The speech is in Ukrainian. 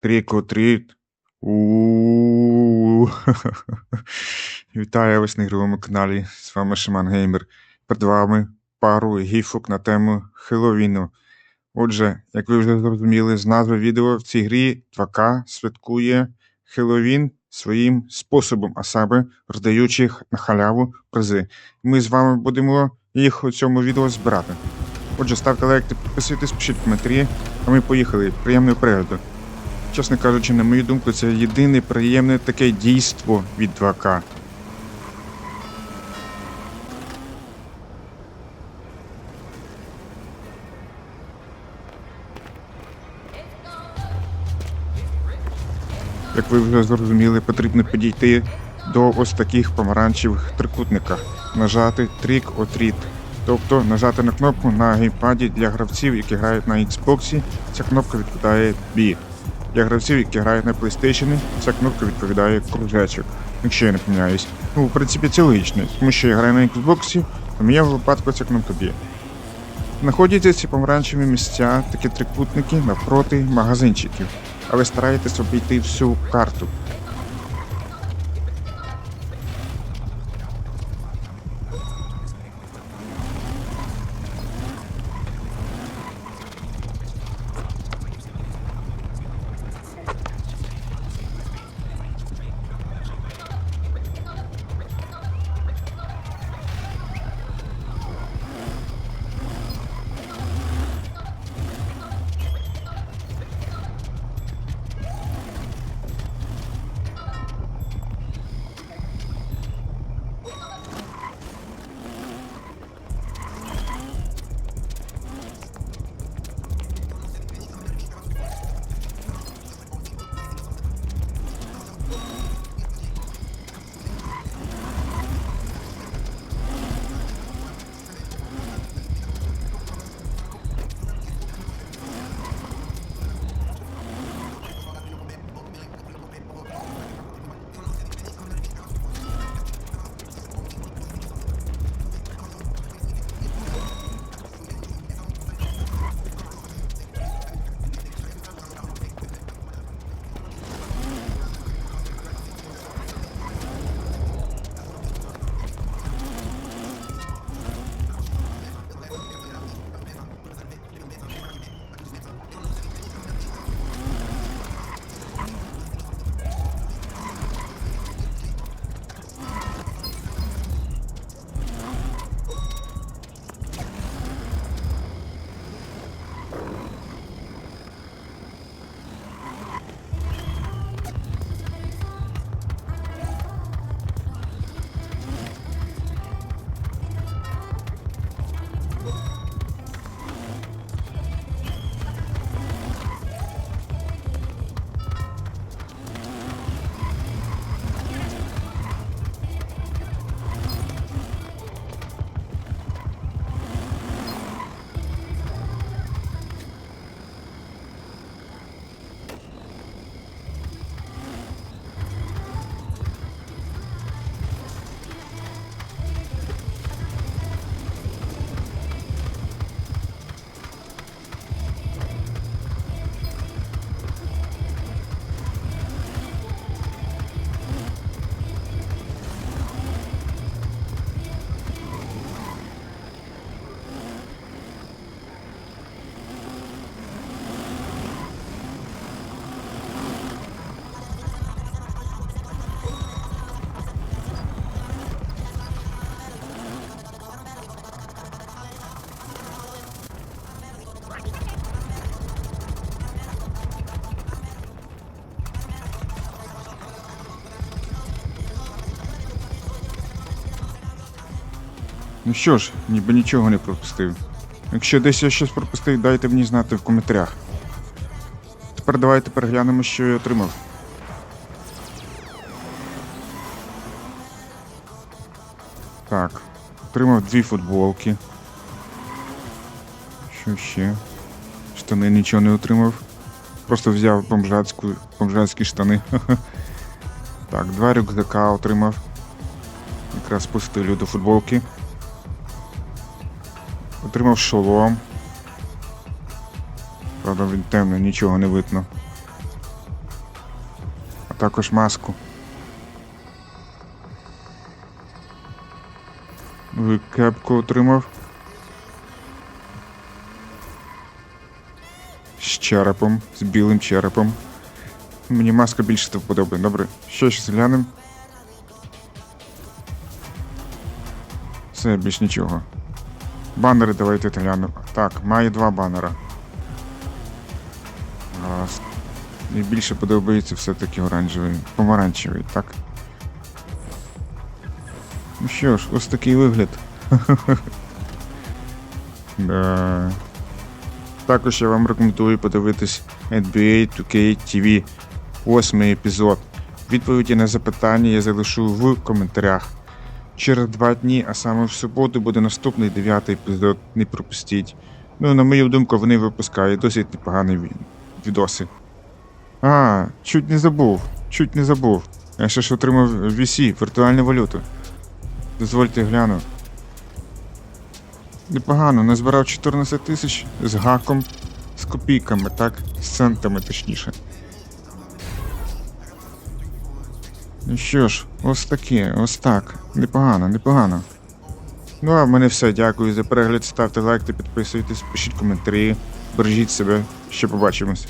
Трік-о-тріт. У. Вітаю вас на ігровому каналі. З вами Шаман Геймер. Перед вами пару гіфок на тему Хеллоуіну. Отже, як ви вже зрозуміли з назви відео, в цій грі 2К святкує Хеллоуін своїм способом, а саме роздаючи їх на халяву призи. Ми з вами будемо їх у цьому відео збирати. Отже, ставте лайк та підписуйтесь, пишіть коментарі, а ми поїхали. Приємного перегляду. Чесно кажучи, на мою думку, це єдине приємне таке дійство від 2К. Як ви вже зрозуміли, потрібно підійти до ось таких помаранчевих трикутниках, нажати or Treat. Тобто нажати на кнопку на геймпаді для гравців, які грають на Xbox, ця кнопка відповідає B. Для гравців, які грають на PlayStation, ця кнопка відповідає кружечок, якщо я не помиляюсь. Ну, в принципі, це логічно, тому що я граю на Xbox, то в моєму випадку ця кнопка B. Знаходяться ці помаранчеві місця, такі трикутники навпроти магазинчиків, а ви стараєтесь обійти всю карту. Ну що ж, ніби нічого не пропустив. Якщо десь я щось пропустив, дайте мені знати в коментарях. Тепер давайте переглянемо, що я отримав. Так, отримав дві футболки. Що ще? Штани нічого не отримав. Просто взяв бомжацьку, бомжацькі штани. Так, два рюкзака отримав. Якраз по до футболки. Отримав шолом. Правда, він темно, нічого не видно. А також маску. Кепку отримав. З черепом, з білим черепом. Мені маска більше до вподоби. Добре, що ще глянемо? Все, більш нічого. Банери давайте глянемо. Так, має два банера. Мені більше подобається все-таки оранжевий. Помаранчевий, так? Ну що ж, ось такий вигляд. Також я вам рекомендую подивитись NBA 2K TV восьмий епізод. Відповіді на запитання я залишу в коментарях. Через два дні, а саме в суботу, буде наступний дев'ятий епізод. Не пропустіть. Ну, на мою думку, вони випускають досить непогані ві- відоси. А, чуть не забув. Чуть не забув. Я ще ж отримав VC, віртуальну валюту. Дозвольте гляну. Непогано, назбирав 14 тисяч з гаком, з копійками, так? З центами точніше. Що ж, ось таке, ось так. Непогано, непогано. Ну а в мене все. Дякую за перегляд. Ставте лайк та підписуйтесь, пишіть коментарі. Бережіть себе. Ще побачимось.